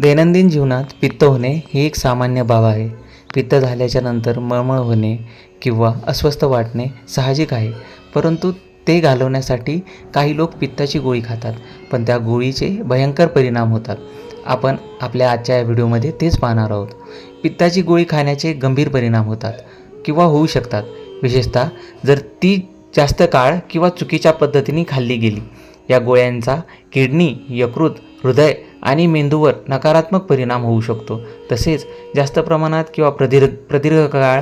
दैनंदिन जीवनात पित्त होणे ही एक सामान्य बाब आहे. पित्त झाल्याच्यानंतर मळमळ होणे किंवा अस्वस्थ वाटणे साहजिक आहे. परंतु ते घालवण्यासाठी काही लोक पित्ताची गोळी खातात पण त्या गोळीचे भयंकर परिणाम होतात. आपण आपल्या आजच्या या व्हिडिओमध्ये तेच पाहणार आहोत. पित्ताची गोळी खाण्याचे गंभीर परिणाम होतात किंवा होऊ शकतात. विशेषतः जर ती जास्त काळ किंवा चुकीच्या पद्धतीने खाल्ली गेली. या गोळ्यांचा किडनी यकृत हृदय आणि मेंदूवर नकारात्मक परिणाम होऊ शकतो. तसेच जास्त प्रमाणात किंवा प्रदीर्घ प्रदीर्घ काळ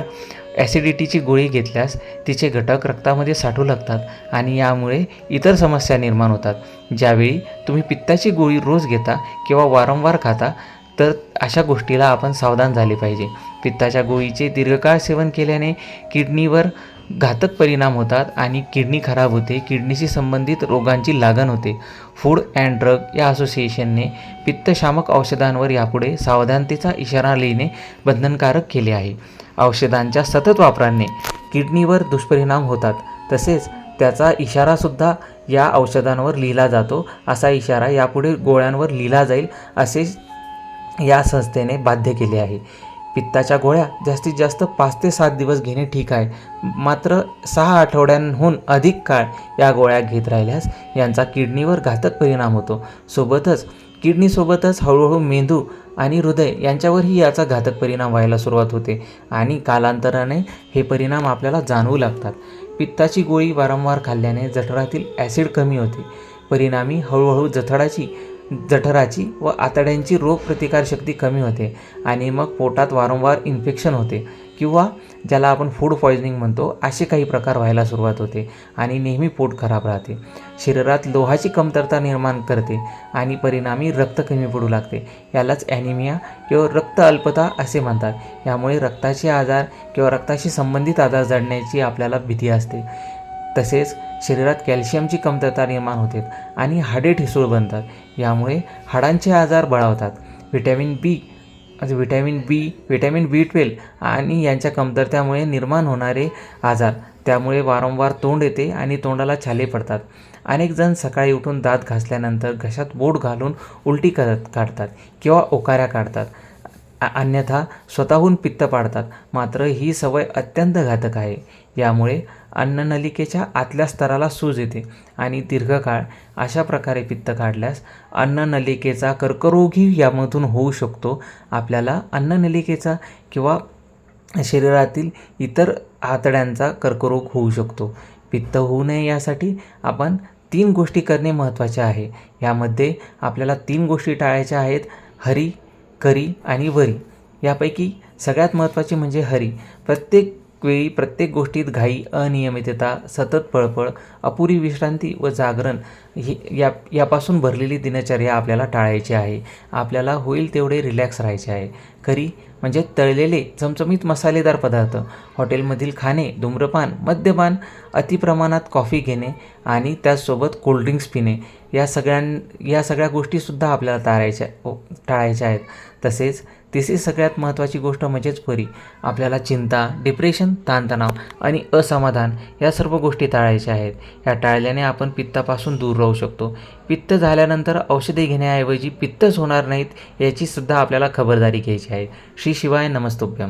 ॲसिडिटीची गोळी घेतल्यास तिचे घटक रक्तामध्ये साठू लागतात आणि यामुळे इतर समस्या निर्माण होतात. ज्यावेळी तुम्ही पित्ताची गोळी रोज घेता किंवा वारंवार खाता तर अशा गोष्टीला आपण सावधान झाले पाहिजे. पित्ताच्या गोळीचे दीर्घकाळ सेवन केल्याने किडनीवर घातक परिणाम होतात आणि किडनी खराब होते. किडनीशी संबंधित रोगांची लागण होते. फूड अँड ड्रग या असोसिएशनने पित्तशामक औषधांवर यापुढे सावधानतेचा इशारा लिहिणे बंधनकारक केले आहे. औषधांच्या सतत वापराने किडनीवर दुष्परिणाम होतात. तसेच त्याचा इशारासुद्धा या औषधांवर लिहिला जातो. असा इशारा यापुढे गोळ्यांवर लिहिला जाईल असे या संस्थेने बाध्य केले आहे. पित्ताच्या गोळ्या जास्तीत जास्त पाच ते सात दिवस घेणे ठीक आहे. मात्र सहा आठवड्यांहून अधिक काळ या गोळ्या घेत राहिल्यास यांचा किडनीवर घातक परिणाम होतो. सोबतच किडनीसोबतच हळूहळू मेंदू आणि हृदय यांच्यावरही याचा घातक परिणाम व्हायला सुरुवात होते आणि कालांतराने हे परिणाम आपल्याला जाणवू लागतात. पित्ताची गोळी वारंवार खाल्ल्याने जठरातील ॲसिड कमी होते. परिणामी हळूहळू जठराची जठराची व आतड्यांची रोगप्रतिकारशक्ती कमी होते आणि मग पोटात वारंवार इन्फेक्शन होते किंवा ज्याला आपण फूड पॉयझनिंग म्हणतो असे काही प्रकार व्हायला सुरुवात होते आणि नेहमी पोट खराब राहते. शरीरात लोहाची कमतरता निर्माण करते आणि परिणामी रक्त कमी पडू लागते. यालाच ॲनिमिया किंवा रक्त अल्पता असे म्हणतात. यामुळे रक्ताचे आजार किंवा रक्ताशी संबंधित आजार जडण्याची आपल्याला भीती असते. तसेच शरीरात कॅल्शियमची कमतरता निर्माण होते आणि हाडे ठिसूळ बनतात. यामुळे हाडांचे आजार बळावतात. व्हिटॅमिन बी म्हणजे vitamin B vitamin B twelve आणि यांच्या कमतरतेमुळे निर्माण होणारे आजार. त्यामुळे वारंवार तोंड येते आणि तोंडाला छाले पडतात. अनेक जण सकाळी उठून दात घासल्यानंतर घशात बोट घालून उलटी करत काढतात किंवा ओकाऱ्या काढतात. अन्यथा स्वतःहून पित्त पाडतात. मात्र ही सवय अत्यंत घातक आहे. यामुळे अन्ननलिकेच्या आतल्या स्तराला सूज येते आणि दीर्घकाळ अशा प्रकारे पित्त काढल्यास अन्ननलिकेचा कर्करोगही यामधून होऊ शकतो. आपल्याला अन्ननलिकेचा किंवा शरीरातील इतर आतड्यांचा कर्करोग होऊ शकतो. पित्त होऊ नये यासाठी आपण तीन गोष्टी करणे महत्त्वाचे आहे. यामध्ये आपल्याला तीन गोष्टी टाळायच्या आहेत. हरी करी आणि वरी. यापैकी सगळ्यात महत्त्वाचे म्हणजे हरी. प्रत्येक वेळी प्रत्येक गोष्टीत घाई अनियमितता सतत पळपळ अपुरी विश्रांती व जागरण ही या यापासून भरलेली दिनचर्या आपल्याला टाळायची आहे. आपल्याला होईल तेवढे रिलॅक्स राहायचे आहे. करी म्हणजे तळलेले चमचमीत मसालेदार पदार्थ हॉटेलमधील खाणे धूम्रपान मद्यपान अतिप्रमाणात कॉफी घेणे आणि त्याचसोबत कोल्ड्रिंक्स पिणे या सगळ्यां या सगळ्या गोष्टीसुद्धा आपल्याला टाळायच्या हो, टाळायच्या आहेत. तसेच तिसरी सगळ्यात महत्त्वाची गोष्ट म्हणजेच परी आपल्याला चिंता डिप्रेशन ताणतणाव आणि असमाधान या सर्व गोष्टी टाळायच्या आहेत. या टाळल्याने आपण पित्तापासून दूर राहू शकतो. पित्त झाल्यानंतर औषधे घेण्याऐवजी पित्तच होणार नाहीत याची सुद्धा आपल्याला खबरदारी घ्यायची आहे. श्री शिवाय नमस्तुभ्यम